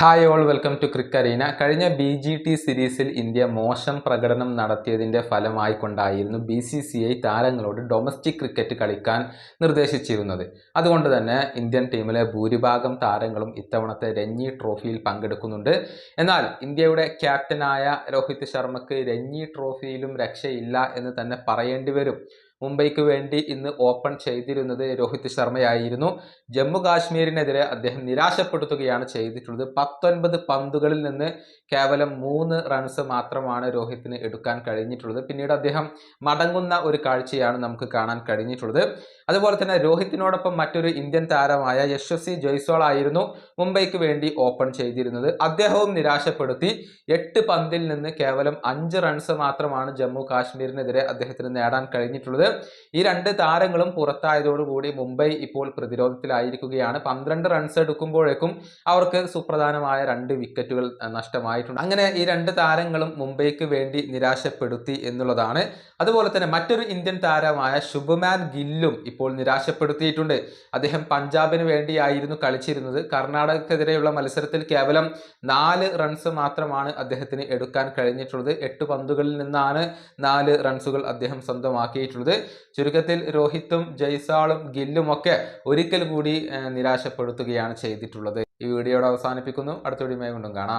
Hi all welcome to Crickareena കഴിഞ്ഞ B G T സീരീസിൽ India മോശം പ്രകടനം നടത്തിയതിന്റെ ഫലമായി കൊണ്ടായിരുന്നു ബി സി സി ഐ താരങ്ങളോട് ഡൊമസ്റ്റിക് ക്രിക്കറ്റ് കളിക്കാൻ നിർദ്ദേശിച്ചിരുന്നത്. അതുകൊണ്ട് തന്നെ ഇന്ത്യൻ ടീമിലെ ഭൂരിഭാഗം താരങ്ങളും ഇത്തവണത്തെ രഞ്ജി ട്രോഫിയിൽ പങ്കെടുക്കുന്നുണ്ട്. എന്നാൽ ഇന്ത്യയുടെ ക്യാപ്റ്റനായ രോഹിത് ശർമ്മക്ക് രഞ്ജി ട്രോഫിയിലും രക്ഷയില്ല എന്ന് തന്നെ പറയേണ്ടി വരും. മുംബൈക്ക് വേണ്ടി ഇന്ന് ഓപ്പൺ ചെയ്തിരുന്നത് രോഹിത് ശർമ്മയായിരുന്നു. ജമ്മു കാശ്മീരിനെതിരെ അദ്ദേഹം നിരാശപ്പെടുത്തുകയാണ് ചെയ്തിട്ടുള്ളത്. പത്തൊൻപത് പന്തുകളിൽ നിന്ന് കേവലം മൂന്ന് റൺസ് മാത്രമാണ് രോഹിത്തിന് എടുക്കാൻ കഴിഞ്ഞിട്ടുള്ളത്. പിന്നീട് അദ്ദേഹം മടങ്ങുന്ന ഒരു കാഴ്ചയാണ് നമുക്ക് കാണാൻ കഴിഞ്ഞിട്ടുള്ളത്. അതുപോലെ തന്നെ രോഹിത്തിനോടൊപ്പം മറ്റൊരു ഇന്ത്യൻ താരമായ യശസ്വി ജയ്സോൾ ആയിരുന്നു മുംബൈക്ക് വേണ്ടി ഓപ്പൺ ചെയ്തിരുന്നത്. അദ്ദേഹവും നിരാശപ്പെടുത്തി എട്ട് പന്തിൽ നിന്ന് കേവലം അഞ്ച് റൺസ് മാത്രമാണ് ജമ്മു കാശ്മീരിനെതിരെ അദ്ദേഹത്തിന് നേടാൻ കഴിഞ്ഞിട്ടുള്ളത്. ഈ രണ്ട് താരങ്ങളും പുറത്തായതോടുകൂടി മുംബൈ ഇപ്പോൾ പ്രതിരോധത്തിലായിരിക്കുകയാണ്. പന്ത്രണ്ട് റൺസ് എടുക്കുമ്പോഴേക്കും അവർക്ക് സുപ്രധാനമായ രണ്ട് വിക്കറ്റുകൾ നഷ്ടമായിട്ടുണ്ട്. അങ്ങനെ ഈ രണ്ട് താരങ്ങളും മുംബൈക്ക് വേണ്ടി നിരാശപ്പെടുത്തി എന്നുള്ളതാണ്. അതുപോലെ തന്നെ മറ്റൊരു ഇന്ത്യൻ താരമായ ശുഭമാൻ ഗില്ലും ഇപ്പോൾ നിരാശപ്പെടുത്തിയിട്ടുണ്ട്. അദ്ദേഹം പഞ്ചാബിന് വേണ്ടിയായിരുന്നു കളിച്ചിരുന്നത്. കർണാടകക്കെതിരെയുള്ള മത്സരത്തിൽ കേവലം നാല് റൺസ് മാത്രമാണ് അദ്ദേഹത്തിന് എടുക്കാൻ കഴിഞ്ഞിട്ടുള്ളത്. എട്ട് പന്തുകളിൽ നിന്നാണ് നാല് റൺസുകൾ അദ്ദേഹം സ്വന്തമാക്കിയിട്ടുള്ളത്. ചുരുക്കത്തിൽ രോഹിത്തും ജയ്സാളും ഗില്ലും ഒക്കെ ഒരിക്കൽ കൂടി നിരാശപ്പെടുത്തുകയാണ് ചെയ്തിട്ടുള്ളത്. ഈ വീഡിയോയുടെ അവസാനിപ്പിക്കുന്നു. അടുത്ത വീഡിയോ കാണാം.